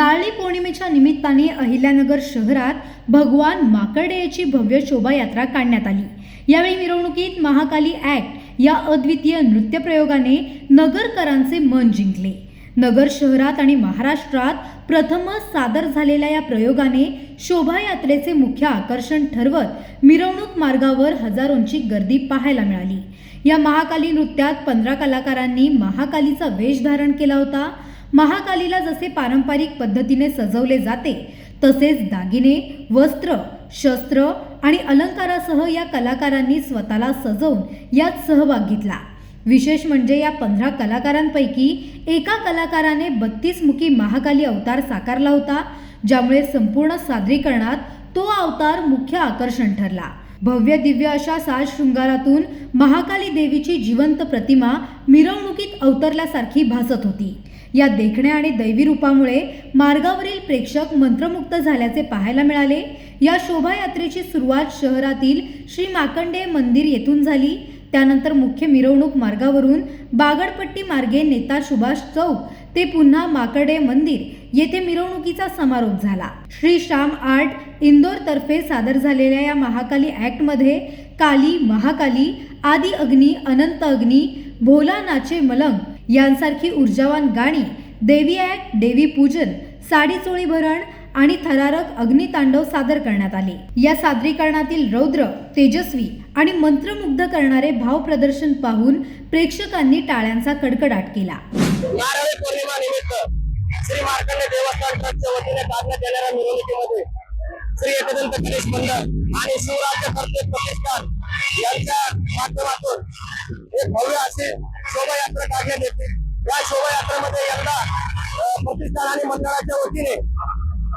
नारळी पौर्णिमेच्या निमित्ताने अहिल्यानगर शहरात भगवान माकडेची भव्य शोभायात्रा काढण्यात आली. यावेळी मिरवणुकीत महाकाली ॲक्ट या अद्वितीय नृत्यप्रयोगाने नगरकरांचे मन जिंकले. नगर शहरात आणि महाराष्ट्रात प्रथमच सादर झालेल्या या प्रयोगाने शोभायात्रेचे मुख्य आकर्षण ठरवत मिरवणूक मार्गावर हजारोंची गर्दी पाहायला मिळाली. या महाकाली नृत्यात पंधरा कलाकारांनी महाकालीचा वेश धारण केला होता. महाकालीला जसे पारंपरिक पद्धतीने सजवले जाते तसेच दागिने वस्त्र शस्त्र आणि अलंकारासह या कलाकारांनी स्वतःला सजवून यात सहभाग घेतला. विशेष म्हणजे या पंधरा कलाकारांपैकी एका कलाकाराने बत्तीस मुखी महाकाली अवतार साकारला होता ज्यामुळे संपूर्ण सादरीकरणात तो अवतार मुख्य आकर्षण ठरला. भव्य दिव्य अशा साज शृंगारातून महाकाली देवीची जिवंत प्रतिमा मिरवणुकीत अवतरल्यासारखी भासत होती. या देखण्या आणि दैवी रूपामुळे मार्गावरील प्रेक्षक मंत्रमुग्ध झाल्याचे पाहायला मिळाले. या शोभायात्रेची सुरुवात शहरातील श्री माकंडे मंदिर येथून झाली. त्यानंतर मुख्य मिरवणूक मार्गावरून बागडपट्टी मार्गे नेता सुभाष चौक ते पुन्हा माकडे मंदिर येथे मिरवणुकीचा समारोप झाला. श्री श्याम आर्ट इंदोर तर्फे सादर झालेल्या या महाकाली ॲक्टमध्ये काली महाकाली आदी अग्नी अनंत अग्नी भोला नाचे मलंग यांसारखी ऊर्जावान गाणी देवी ॲक्ट देवी पूजन साडी चोळी भरण आणि थरारक अग्नितांडव सादर करण्यात आले. या सादरीकरणातील रौद्र तेजस्वी आणि मंत्रमुग्ध करणारे भाव प्रदर्शन पाहून प्रेक्षकांनी टाळ्यांचा कडकडाट केला. श्री मार्कंड देवस्थान ट्रस्टच्या वतीने काढण्यात येणाऱ्या मिरवणुकीमध्ये श्री एकदंत गणेश मंडळ आणि शिवराज्य कर्ते प्रतिष्ठान यांच्या माध्यमातून एक भव्य अशी शोभायात्रा काढण्यात येते. या शोभायात्रेमध्ये यंदा प्रतिष्ठान आणि मंडळाच्या वतीने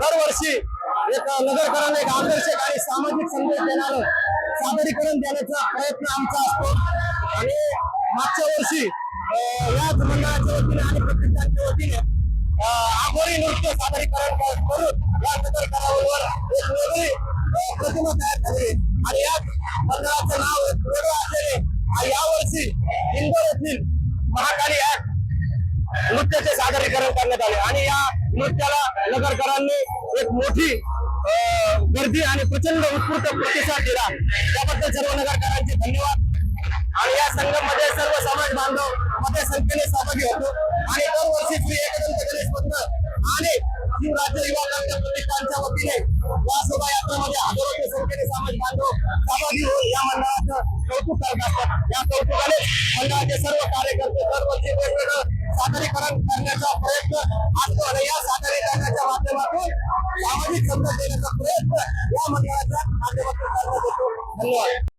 दरवर्षी एक नगरकरांना एक आकर्षक आणि सामाजिक संदेश देणारं सादरीकरण देण्याचा प्रयत्न आमचा असतो. आणि मागच्या वर्षी याच मंडळाच्या वतीने आणि प्रतिष्ठानच्या वतीने आघोरी नृत्य सादरीकरण करून या नगर येथील महाकाली ऍप नृत्याचे सादरीकरण करण्यात आले. आणि या नृत्याला नगरकरांनी एक मोठी गर्दी आणि प्रचंड उत्स्फूर्त प्रतिसाद दिला. त्याबद्दल सर्व नगरकरांचे धन्यवाद. आणि या संघामध्ये सर्व समाज बांधव मोठ्या संख्येने सहभागी होतो. आणि दरवर्षी श्री एकदंत गणेश मंडळ आणि श्री राज्य युवा कल्याण प्रतिष्ठानच्या वतीने या शोभायात्रामध्ये हजारोच्या संख्येने समाज बांधव सहभागी होऊन या मंडळाचं कौतुक करत असतात. या कौतुकाने मंडळाचे सर्व कार्यकर्ते दरवर्षी वेगवेगळं सादरीकरण करण्याचा प्रयत्न असतो आणि या सादरीकरणाच्या माध्यमातून सामाजिक संदेश देण्याचा प्रयत्न या मंडळाच्या माध्यमातून करण्यात येतो धन्यवाद.